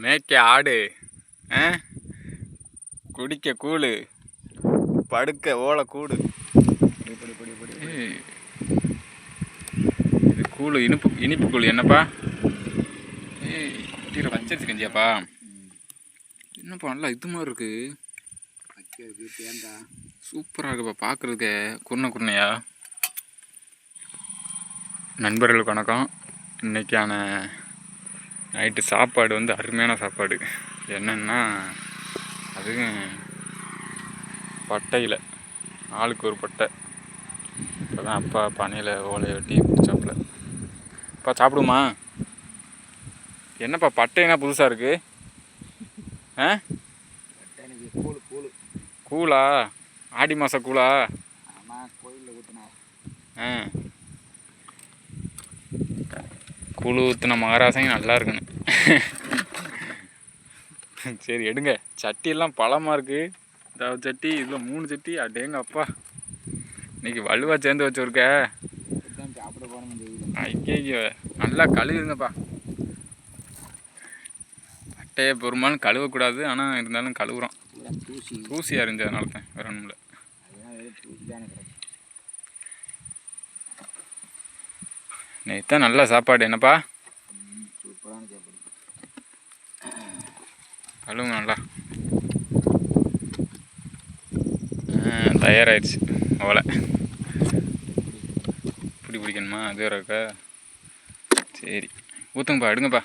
மேய்க்க ஆடு குடிக்க கூழு படுக்க ஓலை கூடு. இது கூழு இனிப்பு இனிப்பு கூழ் என்னப்பா? ஏய் குட்டியில் பச்சரிசி கஞ்சியாப்பா? என்னப்பா நல்லா இது மாதிரி இருக்கு. சூப்பராக இருக்குப்பா பார்க்குறதுக்கு குருணை குருணையா? நண்பர்களுக்கு வணக்கம். இன்றைக்கான நைட்டு சாப்பாடு வந்து அருமையான சாப்பாடு. என்னென்னா அதுவும் பட்டையில். ஆளுக்கு ஒரு பட்டை. இப்போ தான் அப்பா பனையில் ஓலையை வெட்டி குடிச்சாப்புல. அப்பா சாப்பிடுமா? என்னப்பா பட்டைனா புதுசாக இருக்குது ஆ? எனக்கு கூழ் கூழ் கூலா? ஆடி மாத கூலா? கோயிலில் ஊற்றினார் ஆ. புழு ஊற்றின மகாராசங்க நல்லா இருக்குன்னு சரி எடுங்க. சட்டியெல்லாம் பழமாக இருக்குது இந்த சட்டி இதில் மூணு சட்டி. அடேங்க அப்பா. இன்னைக்கு வலுவாக சேர்ந்து வச்சுருக்க. தான் சாப்பிட போகணும் ஐயோ நல்லா கழுவுங்கப்பா பட்டையை பொறுமாலும் கழுவக்கூடாது. ஆனால் இருந்தாலும் கழுவுறோம். தூசி தூசி இருந்துச்சு அறிஞ்சதுனால தான் வேற ஒன்றும் இல்லை அதெல்லாம் வெறும் தூசி தானே கிடக்கு நேற்று நல்ல சாப்பாடு என்னப்பா? சூப்பரான சாப்பாடு கழுவுங்க நல்லா தயாராகிடுச்சு ஓலை பிடி பிடிக்கணுமா? அது இருக்கா? சரி. ஊற்றுங்கப்பா எடுங்கப்பா.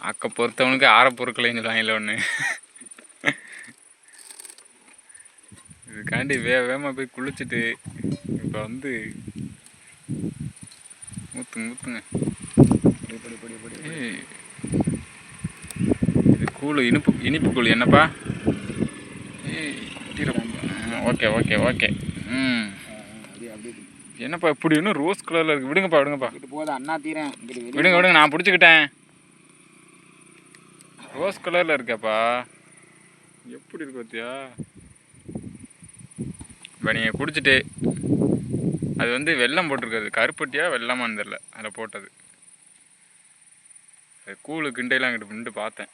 அக்க பொறுத்தவனுக்கு ஆற பொருட்களையும் சொல்லுவாங்கல்ல ஒன்று இதுக்காண்டி வே வேகமாக போய் குளிச்சுட்டு இப்போ வந்து ஊற்றுங்க ஊற்றுங்க. இது கூழ் இனிப்பு இனிப்பு கூழ் என்னப்பா? ஏய் ஓகே ஓகே ஓகே. ம். என்னப்பா இப்படி இன்னும் ரோஸ் கலரில் இருக்கு? விடுங்கப்பா விடுங்கப்பா. போதும் அண்ணா தீரேன். விடுங்க விடுங்க நான் பிடிச்சிக்கிட்டேன். ரோஸ் கலரில் இருக்கேப்பா. எப்படி இருக்கு பார்த்தியா இப்போ நீங்கள் குடிச்சிட்டு. அது வந்து வெல்லம் போட்டிருக்காது கருப்பட்டியாக வெள்ளமான்னு தெரில அதில் போட்டது. அது கூழு கிண்டையெல்லாம் அங்கிட்டு நின்று பார்த்தேன்.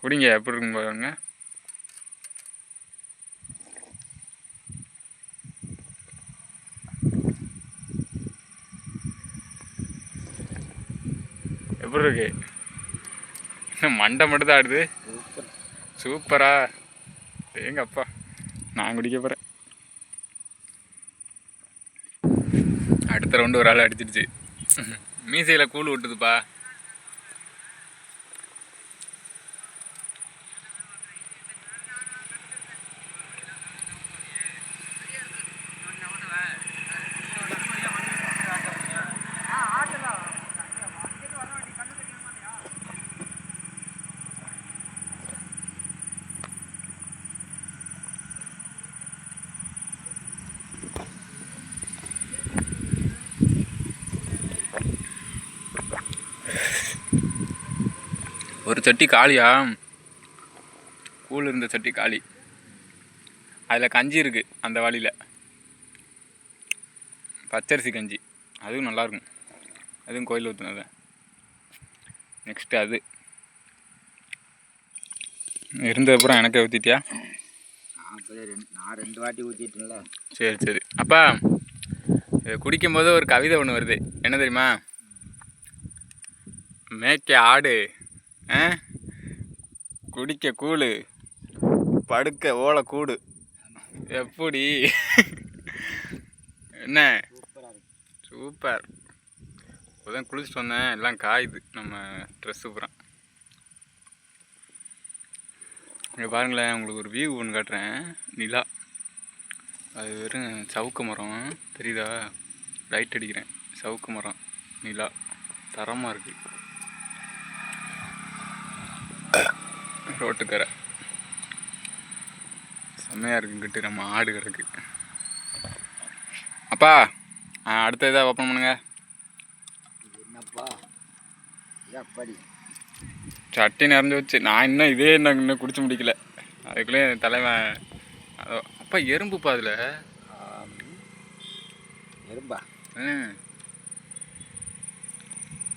குடிங்க எப்படி இருக்கும் பாருங்க. எப்படி இருக்கு? மண்டை மட்டும் தான் ஆடுது. சூப்பரா. சூப்பரா எங்க அப்பா நான் குடிக்க போகிறேன் அடுத்த ரவுண்டு ஒரு ஆள் அடிச்சிடுச்சு. மீசையில் கூழ் விட்டுதுப்பா ஒரு சட்டி காலியா? கூழ் இருந்த சட்டி காலி. அதில் கஞ்சி இருக்குது அந்த வாளியில் பச்சரிசி கஞ்சி. அதுவும் நல்லாயிருக்கும் அதுவும் கோயில் ஊற்றுனது நெக்ஸ்ட்டு அது. இருந்ததுக்கப்புறம் எனக்கே ஊற்றிட்டியா நான் ரெண்டு நான் ரெண்டு வாட்டி ஊற்றிட்டேன்ல சரி சரி. அப்பா குடிக்கும்போது ஒரு கவிதை ஒன்று வருது. என்ன தெரியுமா? மேய்க்க ஆடு? குடிக்க கூழு படுக்க ஓலை கூடு. எப்படி என்ன? சூப்பர். இப்போதான் குளிச்சுட்டு வந்தேன். எல்லாம் காயுது. நம்ம ட்ரெஸ்ஸு பூரா இங்கே பாருங்களேன் உங்களுக்கு ஒரு வியூ ஒன்று காட்டுறேன். நிலா. அது வெறும் சவுக்கு மரம். தெரியுதா? லைட் அடிக்கிறேன். சவுக்கு மரம். நிலா. தரமாக இருக்குது ரோட்டுக்கரை. செம்மையாக இருக்குங்கிட்டு நம்ம ஆடு கிடக்கு அப்பா அடுத்த இதாக ஓப்பன் பண்ணுங்க. என்னப்பா? சட்டி நிறைஞ்சு வச்சு. நான் இன்னும் இதே இன்னும் இன்னும் குடிச்சு முடிக்கல. அதுக்குள்ளே தலைவன் அதோ அப்பா எறும்புப்பா அதில். எறும்பா? ம்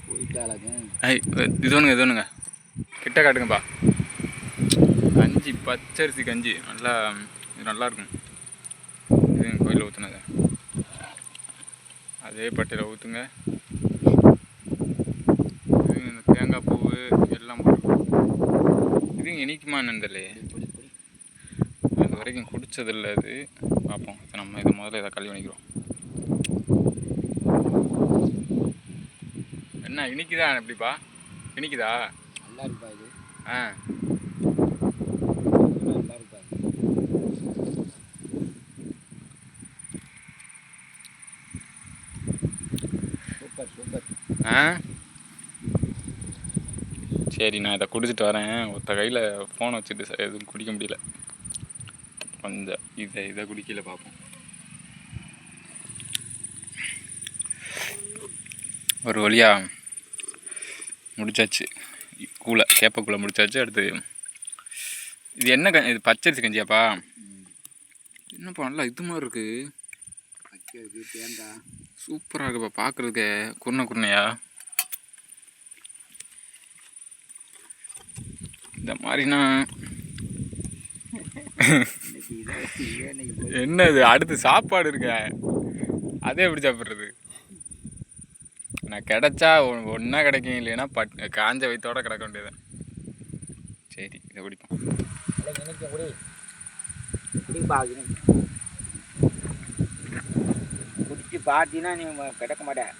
போயிட்டாளாங்க. ஐய் இது ஒன்றுங்க இது ஒன்றுங்க கிட்ட காட்டுங்கப்பா. கஞ்சி பச்சரிசி கஞ்சி. நல்லா இது நல்லா இருக்கும் இது கோயிலில் ஊற்றுனது அதே பட்டையில் ஊற்றுங்க இது இந்த தேங்காய் பூவு எல்லாம் இது இனிக்குமா தெரியலையே. அது வரைக்கும் குடிச்சதில்ல இது பார்ப்போம். நம்ம இதை முதல்ல இதை கல்வி பண்ணிக்கிறோம் என்ன இனிக்குதா எப்படிப்பா இனிக்குதா? நல்லா இருப்பா இது. ஆ நல்லா இருப்பா இது சூப்பர் சூப்பர் ஆ? சரி நான் இதை குடிச்சிட்டு வரேன். ஒத்த கையில் ஃபோனை வச்சுட்டு எதுவும் குடிக்க முடியல. கொஞ்சம் இதை இதை குடிக்கல பார்ப்போம். ஒரு வழியா முடிச்சாச்சு. கூலை கேப்பக்கூலை முடிச்சாச்சு. அடுத்து இது என்ன க இது பச்சரிசி கஞ்சியாப்பா? என்னப்பா நல்லா இது மாதிரி இருக்குது தேங்காய். சூப்பராக இருக்குப்பா பார்க்குறதுக்கு குருணை குருணையா? இந்த மாதிரினா இன்னைக்கு இதை இதே இன்னைக்கு போய் என்ன இது அடுத்து சாப்பாடு இருக்க. அதே எப்படி சாப்பிட்றது? நான் கிடைச்சா ஒன்றா கிடைக்கும் இல்லைன்னா பட் காஞ்ச வயிற்றோட கிடக்க வேண்டியது சரி இதை குடிப்போம் இல்லை நினைக்க குடி குடிப்பா இது குடிச்சு பார்த்தீங்கன்னா நீ கிடக்க மாட்டேன்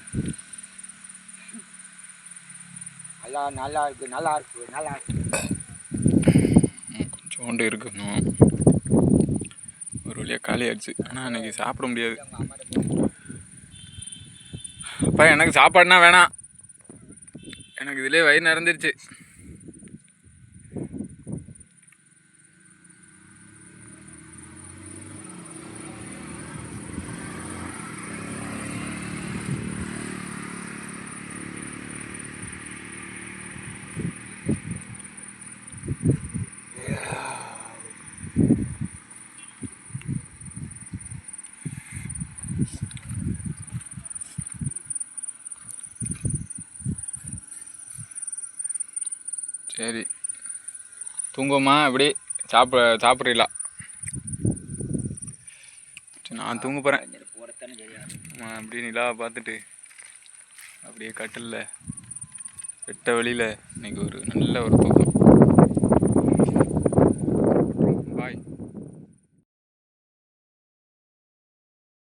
நல்லா நல்லா இருக்கு நல்லா இருக்கு நல்லா இருக்கு. கொஞ்சோண்டு இருக்கணும். ஒரு வழியாக காலி ஆயிடுச்சு. ஆனால் இன்னைக்கு சாப்பிட முடியாது. அப்பா எனக்கு சாப்பாடுனா வேணாம். எனக்கு இதுலேயே வயிறு நிறைஞ்சிருச்சு. சரி. தூங்குமா இப்படி சாப்பிட சாப்பிட்றீங்களா? சரி நான் தூங்க போகிறேன் அப்படியே நிலா பார்த்துட்டு அப்படியே கட்டிலில் வெட்ட வழியில் இன்னைக்கு ஒரு நல்ல ஒரு தூக்கம்.